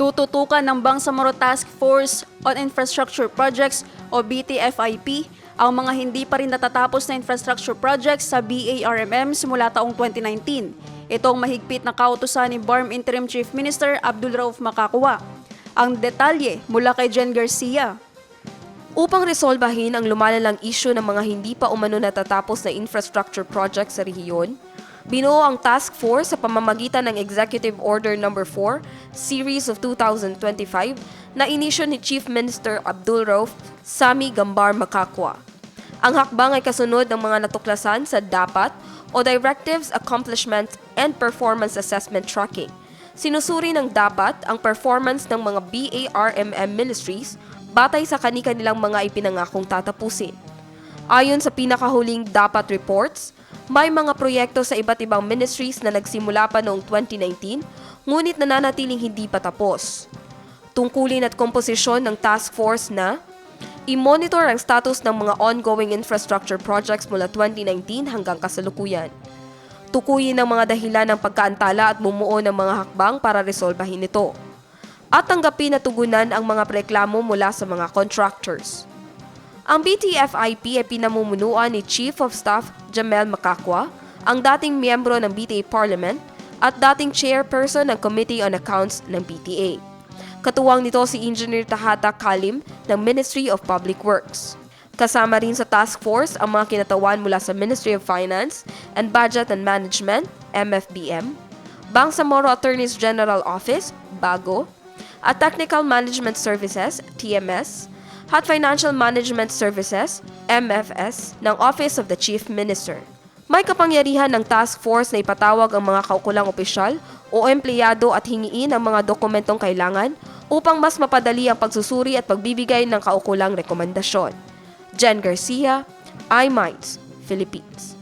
Tututukan ng Bangsamoro Task Force on Infrastructure Projects o BTFIP ang mga hindi pa rin natatapos na infrastructure projects sa BARMM simula taong 2019. Ito ang mahigpit na kautusan ni BARM Interim Chief Minister Abdul Rauf Makakua. Ang detalye mula kay Jen Garcia. Upang resolbahin ang lumalalang isyu ng mga hindi pa umano natatapos na infrastructure projects sa rehiyon, binuo ang task force sa pamamagitan ng Executive Order No. 4, Series of 2025, na inisyo ni Chief Minister Abdul Rauf Sami Gambar Makakwa. Ang hakbang ay kasunod ng mga natuklasan sa DAPAT o Directives Accomplishment and Performance Assessment Tracking. Sinusuri ng DAPAT ang performance ng mga BARMM ministries batay sa kani-kanilang mga ipinangakong tatapusin. Ayon sa pinakahuling DAPAT reports, may mga proyekto sa iba't ibang ministries na nagsimula pa noong 2019 ngunit nananatiling hindi pa tapos. Tungkulin at komposisyon ng task force na i-monitor ang status ng mga ongoing infrastructure projects mula 2019 hanggang kasalukuyan. Tukuyin ang mga dahilan ng pagkaantala at bumuo ng mga hakbang para resolbahin ito. At tanggapin at tugunan ang mga reklamo mula sa mga contractors. Ang BTFIP ay pinamumunuan ni Chief of Staff Jamel Makakwa, ang dating miyembro ng BTA Parliament at dating chairperson ng Committee on Accounts ng BTA. Katuwang nito si Engineer Tahata Kalim ng Ministry of Public Works. Kasama rin sa task force ang mga kinatawan mula sa Ministry of Finance and Budget and Management, MFBM, Bangsamoro Attorneys General Office, BAGO, at Technical Management Services, TMS, at Financial Management Services, MFS, ng Office of the Chief Minister. May kapangyarihan ng task force na ipatawag ang mga kaukulang opisyal o empleyado at hingiin ang mga dokumentong kailangan upang mas mapadali ang pagsusuri at pagbibigay ng kaukulang rekomendasyon. Jen Garcia, iMinds, Philippines.